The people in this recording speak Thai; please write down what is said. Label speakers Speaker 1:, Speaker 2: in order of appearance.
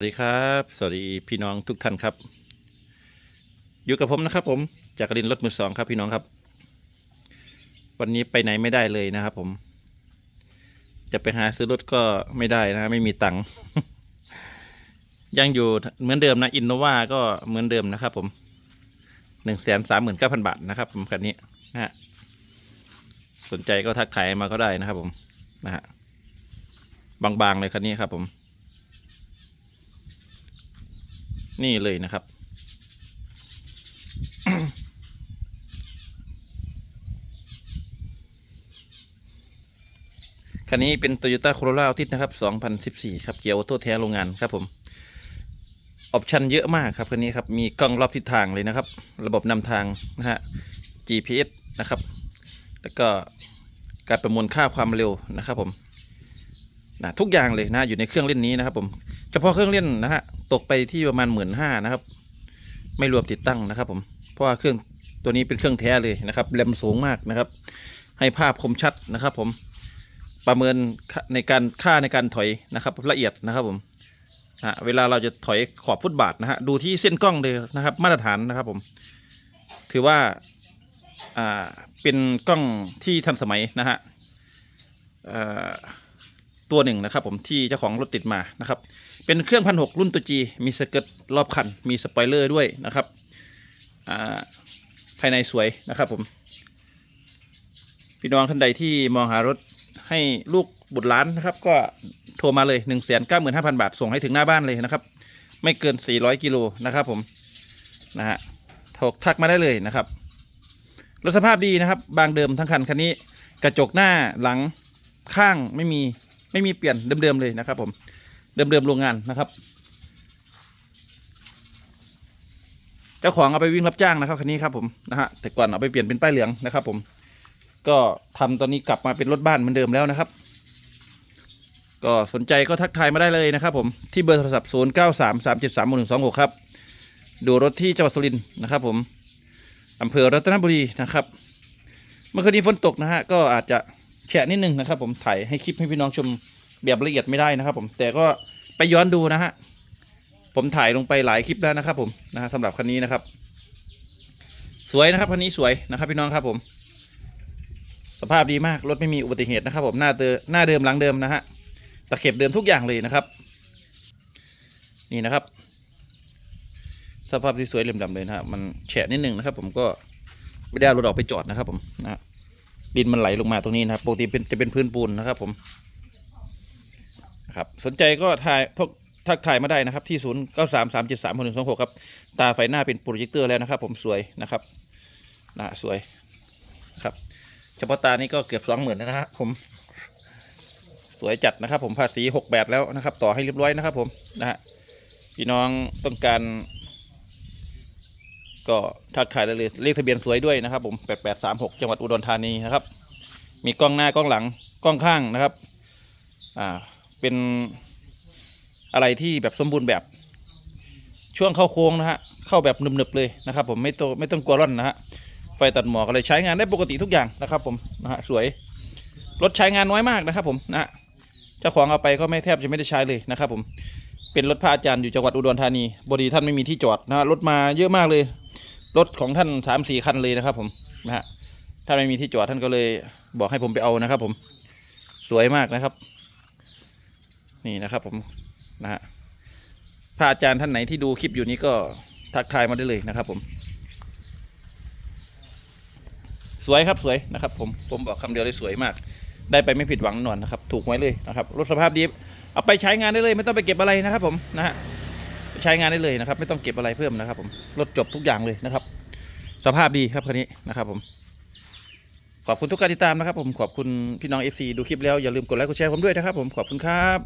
Speaker 1: สวัสดีครับ สวัสดีพี่น้องทุกท่านครับ อยู่กับผมนะครับ ผมจากรินรถมือสองครับพี่น้องครับ วันนี้ไปไหนไม่ได้เลยนะครับ ผม จะไปหาซื้อรถก็ไม่ได้นะไม่มีตังค์ยังอยู่เหมือนเดิมนะอินโนวาก็เหมือนเดิมนะครับ ผมหนึ่งแสนสามหมื่นเก้าพันบาทนะครับผมคันนี้นะฮะสนใจก็ทักทายมาก็ได้นะครับ ผมนะฮะบางๆเลยคันนี้ครับ ผม นี่เลยนะครับ คันนี้เป็น Toyota Corolla Altis นะครับ 2014 ครับ เกียร์ออโต้แท้โรงงานครับผมออปชันเยอะมากครับคันนี้ครับ มีกล้องรอบทิศทางเลยนะครับ ระบบนำทางนะฮะ GPS นะครับ แล้วก็การประมวลค่าความเร็วนะครับผม นะทุกอย่างเลยนะอยู่ในเครื่องเล่นนี้นะครับ ผมเฉพาะเครื่องเล่นนะฮะตกไปที่ประมาณหมื่นห้านะครับ ไม่รวมติดตั้งนะครับ ผมเพราะว่าเครื่องตัวนี้เป็นเครื่องแท้เลยนะครับแรมสูงมากนะครับ ให้ภาพคมชัดนะครับ ผมประเมินในการค่าในการถอยนะครับ ละเอียดนะครับผมอะเวลาเราจะถอยขอบฟุตบาทนะฮะดูที่เส้นกล้องเลยนะครับ มาตรฐานนะครับ ผม ถือว่าอ่าเป็นกล้องที่ทันสมัยนะฮะเอ่อ ตัวหนึ่งนะครับผมที่เจ้าของรถติดมานะครับ เป็นเครื่องพันหกรุ่นตัวจีมีสเกิร์ตรอบคัน มีสปอยเลอร์ด้วยนะครับภายในสวยนะครับผม พี่น้องท่านใดที่มองหารถให้ลูกบุตรล้านนะครับ ก็โทรมาเลย1นึ่งแสนเก้าหมื่นห้าพันบาท ส่งให้ถึงหน้าบ้านเลยนะครับ ไม่เกิน 400 กิโลนะครับผมนะฮะโทรทักมาได้เลยนะครับรถสภาพดีนะครับ บางเดิมทั้งคันคันนี้ กระจกหน้าหลังข้างไม่มี ไม่มีเปลี่ยนเดิมๆเลยนะครับ ผมเดิมๆโรงงานนะครับเจ้าของเอาไปวิ่งรับจ้างนะครับคันนี้ครับผมนะฮะแต่ก่อนเอาไปเปลี่ยนเป็นป้ายเหลืองนะครับ ผม ก็ทำตอนนี้กลับมาเป็นรถบ้านเหมือนเดิมแล้วนะครับ ก็สนใจก็ทักทายมาได้เลยนะครับ ผมที่เบอร์โทรศัพท์0 9 3 3 7 3 1 2 6ครับดูรถที่จังหวัดสุรินทร์นะครับ ผมอำเภอรัตนบุรีนะครับ เมื่อคืนนี้ฝนตกนะฮะก็อาจจะ แฉะนิดนึงนะครับ ผมถ่ายให้คลิปให้พี่น้องชมแบบละเอียดไม่ได้นะครับ ผมแต่ก็ไปย้อนดูนะฮะผมถ่ายลงไปหลายคลิปแล้วนะครับ ผมนะฮะสำหรับคันนี้นะครับ สวยนะครับคันนี้สวยนะครับ พี่น้องครับผม สภาพดีมากรถไม่มีอุบัติเหตุนะครับ ผมหน้าเตอหน้าเดิมหลังเดิมนะฮะตะเข็บเดิมทุกอย่างเลยนะครับ นี่นะครับ สภาพที่สวยเหลี่ยมดำเลยนะฮะมันแฉะนิดนึงนะครับ ผมก็ไม่ได้เอารถออกไปจอดนะครับ ผมนะฮะ ดินมันไหลลงมาตรงนี้นะครับปกติเป็นจะเป็นพื้นปูนนะครับ ผมนะครับสนใจก็ถ่ายทักทักถ่ายมาได้นะครับ ที่ศูนย์เก้าสามสามเจ็ดสามหนึ่งสองหกครับ ตาไฟหน้าเป็นโปรเจคเตอร์แล้วนะครับ ผมสวยนะครับนะสวยครับเฉพาะตานี่ก็เกือบสองหมื่นนะฮะผมสวยจัดนะครับ ผมภาษีหกแบบแล้วนะครับ ต่อให้เรียบร้อยนะครับ ผมนะฮะพี่น้องต้องการ ก็ทักทายได้เลยเลขทะเบียนสวยด้วยนะครับ ผมแปดแปดสามหกจังหวัดอุดรธานีนะครับ มีกล้องหน้ากล้องหลังกล้องข้างนะครับ อ่า เป็นอะไรที่แบบสมบูรณ์แบบช่วงเข้าโค้งนะฮะ เข้าแบบหนึบๆเลยนะครับ ผมไม่ต้องไม่ต้องกลัวร่อนนะฮะ ไฟตัดหมอกอะไรใช้งานได้ปกติทุกอย่างนะครับ ผมนะฮะสวย รถใช้งานน้อยมากนะครับ ผมนะฮะเจ้าของเอาไปก็ไม่แทบจะไม่ได้ใช้เลยนะครับ ผม เป็นรถพระอาจารย์อยู่จังหวัดอุดรธานีบดีท่านไม่มีที่จอดนะฮะรถมาเยอะมากเลย รถของท่านสามสี่คันเลยนะครับ ผมนะฮะถ้าไม่มีที่จอดท่านก็เลยบอกให้ผมไปเอานะครับ ผมสวยมากนะครับ นี่นะครับ ผมนะฮะพระอาจารย์ท่านไหนที่ดูคลิปอยู่นี้ก็ทักทายมาได้เลยนะครับ ผม สวยครับสวยนะครับ ผมผมบอกคำเดียวเลยสวยมาก ได้ไปไม่ผิดหวังแน่นอนนะครับ ถูกไว้เลยนะครับรถสภาพดี เอาไปใช้งานได้เลย ไม่ต้องไปเก็บอะไรนะครับ ผมนะฮะ ใช้งานได้เลยนะครับ ไม่ต้องเก็บอะไรเพิ่มนะครับ ผมรถจบทุกอย่างเลยนะครับ สภาพดีครับคันนี้นะครับ ผม ขอบคุณทุกการติดตามนะครับ ผมขอบคุณพี่น้อง FC ดูคลิปแล้วอย่าลืมกดไลค์กดแชร์ผมด้วยนะครับ ผมขอบคุณครับ